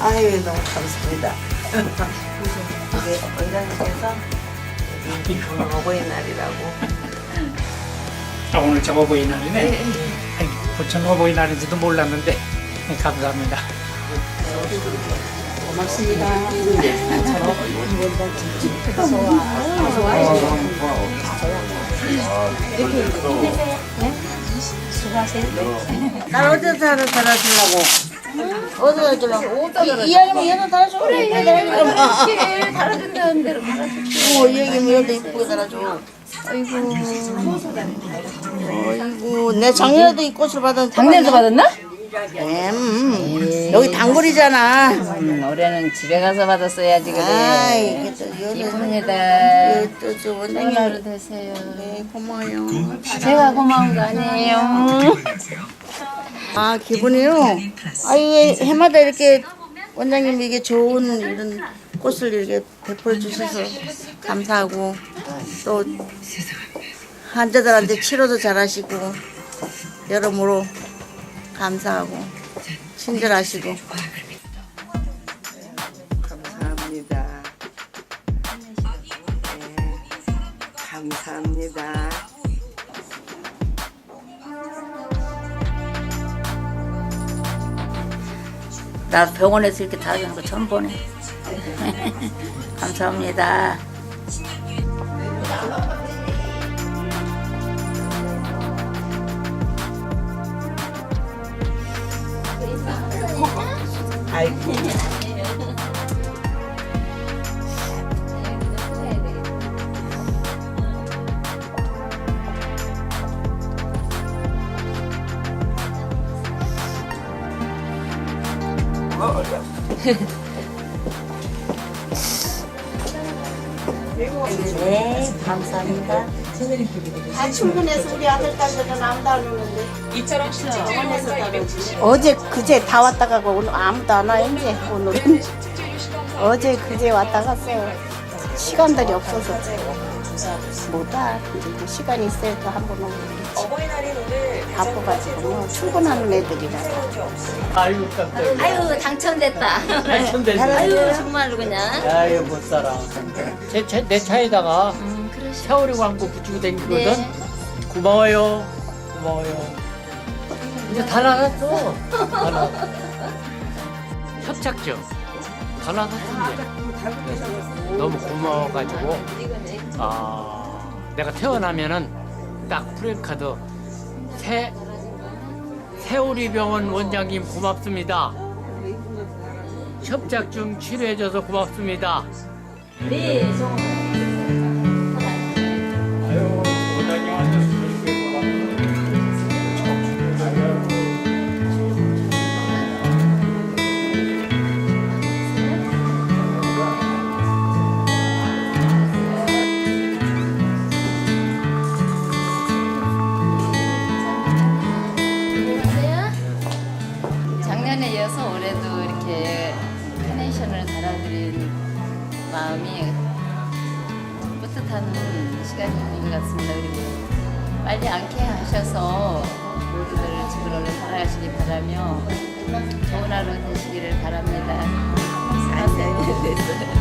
아유 너무 감사합니다. 이게 원장님께서 여기 어버이 날이라고 아, 오늘 저 어버이 날이네. 아이, 부천 어버이 날인지도 몰랐는데 네, 감사합니다. 날 어디서 살아 달아주려고? 어디서 달아주려고? 이, 이 아니면 얘는 달아줘. 그래 얘는 달아준다는 대로 달아줄게. 어, 이 얘기면 얘도 이쁘게 달아줘. 아이고. 어이구, 내 작년에도 이 꽃을 받았는데. 작년에도 받았나? 음, 여기 단골이잖아. 음, 올해는 집에 가서 받았어야지 그래. 아, 이게 또 이쁩니다. 또저 좋은 원장님. 하루 되세요. 네, 고마워요. 제가 고마운 거 아니에요. 아, 기분이요? 아, 이게 해마다 이렇게 원장님 이게 좋은 이런 꽃을 이렇게 베풀어 주셔서 감사하고 또 환자들한테 치료도 잘하시고 여러모로 감사하고 친절하시고 감사합니다. 네, 감사합니다. 나 병원에서 이렇게 다 하는 거 처음 보네. 감사합니다. 아이고. 네, 감사합니다. 다 충분해서 우리 아들 딸들은 아무도 안 오는데. 이처럼 어제 그제 다 왔다 가고 오늘 아무도 안와 이제 오늘은 어제 그제 왔다 갔어요. 시간들이 없어서 근데 이제 시간이 있어야 또한번 오고. 어버이날인 오늘 바빠가지고 뭐 출근하는 애들이라. 아유 깜짝이야. 아유 당첨됐다. 당첨됐네. 아유 정말로 그냥. 아유 못 살아. 제, 제, 내 차에다가 음 그러시. 세월이 광고 붙이고 다니거든. 네. 고마워요. 고마워요. 이제 다 나갔어. 다 나갔어. 협착증. 다 나갔는데. 너무 고마워가지고 아 내가 태어나면은 딱 프랜카드 새 세월이 병원 원장님 고맙습니다. 협착증 치료해줘서 고맙습니다. 네. 아유, 작년에 이어서 올해도 이렇게 카네이션을 달아드린 마음이 뿌듯한 시간인 것 같습니다. 그리고 빨리 않게 하셔서 모두들 집을 얼른 살아가시기 바라며 좋은 하루 되시기를 바랍니다. 감사합니다.